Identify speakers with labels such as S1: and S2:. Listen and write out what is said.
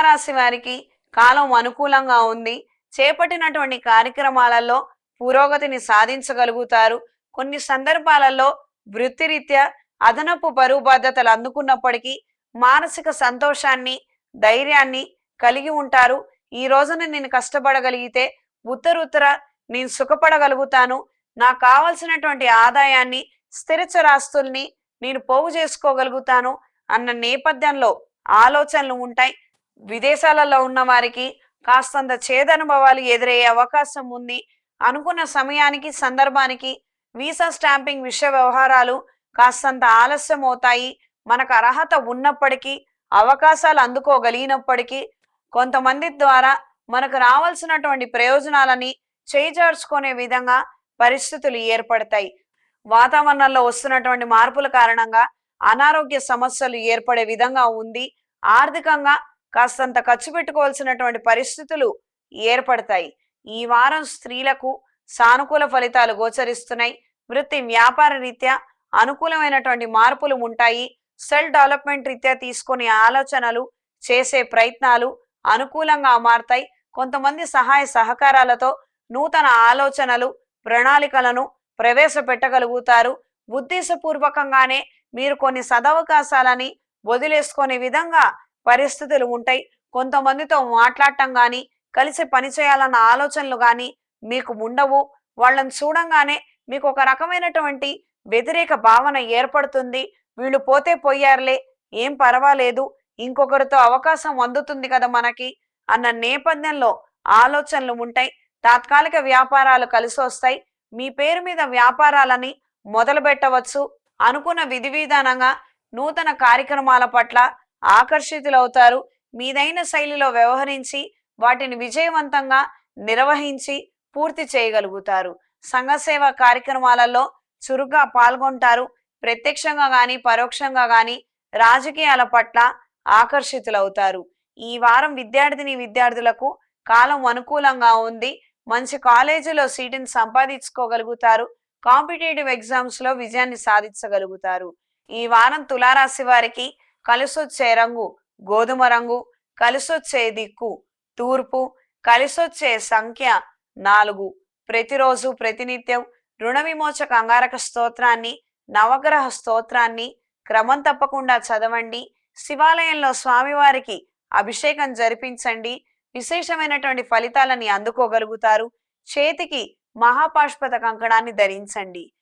S1: తులారాశి వారికి కాలం అనుకూలంగా ఉంది. చేపట్టినటువంటి కార్యక్రమాలలో పురోగతిని సాధించగలుగుతారు. కొన్ని సందర్భాలలో వృత్తిరీత్యా అదనపు బరువు బాధ్యతలు అందుకున్నప్పటికీ మానసిక సంతోషాన్ని ధైర్యాన్ని కలిగి ఉంటారు. ఈ రోజున నేను కష్టపడగలిగితే ఉత్తరుత్తర నేను సుఖపడగలుగుతాను. నాకు కావలసినటువంటి ఆదాయాన్ని స్థిరచరాస్తుల్ని నేను పోగు చేసుకోగలుగుతాను అన్న నేపథ్యంలో ఆలోచనలు ఉంటాయి. విదేశాలలో ఉన్న వారికి కాస్తంత చేదనుభవాలు ఎదురయ్యే అవకాశం ఉంది. అనుకున్న సమయానికి సందర్భానికి వీసా స్టాంపింగ్ విషయ వ్యవహారాలు కాస్తంత ఆలస్యం అవుతాయి మనకు అర్హత ఉన్నప్పటికీ అవకాశాలు అందుకోగలిగినప్పటికీ కొంతమంది ద్వారా మనకు రావాల్సినటువంటి ప్రయోజనాలని చేజార్చుకునే విధంగా పరిస్థితులు ఏర్పడతాయి. వాతావరణంలో వస్తున్నటువంటి మార్పుల కారణంగా అనారోగ్య సమస్యలు ఏర్పడే విధంగా ఉంది. ఆర్థికంగా కాస్తంత ఖర్చు పెట్టుకోవాల్సినటువంటి పరిస్థితులు ఏర్పడతాయి. ఈ వారం స్త్రీలకు సానుకూల ఫలితాలు గోచరిస్తున్నాయి. వృత్తి వ్యాపార రీత్యా అనుకూలమైనటువంటి మార్పులు ఉంటాయి. సెల్ డెవలప్మెంట్ రీత్యా తీసుకునే ఆలోచనలు చేసే ప్రయత్నాలు అనుకూలంగా మారతాయి. కొంతమంది సహాయ సహకారాలతో నూతన ఆలోచనలు ప్రణాళికలను ప్రవేశపెట్టగలుగుతారు. ఉద్దేశపూర్వకంగానే మీరు కొన్ని సదవకాశాలని వదిలేసుకునే విధంగా పరిస్థితులు ఉంటాయి. కొంతమందితో మాట్లాడటం కానీ కలిసి పనిచేయాలన్న ఆలోచనలు కానీ మీకు ఉండవు. వాళ్ళని చూడంగానే మీకు ఒక రకమైనటువంటి వ్యతిరేక భావన ఏర్పడుతుంది. వీళ్ళు పోతే పోయారులే ఏం పర్వాలేదు ఇంకొకరితో అవకాశం అందుతుంది కదా మనకి అన్న నేపథ్యంలో ఆలోచనలు ఉంటాయి. తాత్కాలిక వ్యాపారాలు కలిసి వస్తాయి. మీ పేరు మీద వ్యాపారాలని మొదలు పెట్టవచ్చు అనుకున్న విధి విధానంగా నూతన కార్యక్రమాల పట్ల ఆకర్షితులవుతారు. మీదైన శైలిలో వ్యవహరించి వాటిని విజయవంతంగా నిర్వహించి పూర్తి చేయగలుగుతారు. సంఘసేవ కార్యక్రమాలలో చురుగ్గా పాల్గొంటారు. ప్రత్యక్షంగా కానీ పరోక్షంగా కానీ రాజకీయాల పట్ల ఆకర్షితులవుతారు. ఈ వారం విద్యార్థిని విద్యార్థులకు కాలం అనుకూలంగా ఉంది. మంచి కాలేజీలో సీటుని సంపాదించుకోగలుగుతారు. కాంపిటేటివ్ ఎగ్జామ్స్లో విజయాన్ని సాధించగలుగుతారు. ఈ వారం తులారాశి వారికి కలిసొచ్చే రంగు గోధుమ రంగు కలిసొచ్చే దిక్కు తూర్పు కలిసొచ్చే సంఖ్య నాలుగు. ప్రతిరోజు ప్రతినిత్యం రుణ విమోచక అంగారక స్తోత్రాన్ని నవగ్రహ స్తోత్రాన్ని క్రమం తప్పకుండా చదవండి. శివాలయంలో స్వామివారికి అభిషేకం జరిపించండి. విశేషమైనటువంటి ఫలితాలని అందుకోగలుగుతారు. చేతికి మహాపాష్పత కంకణాన్ని ధరించండి.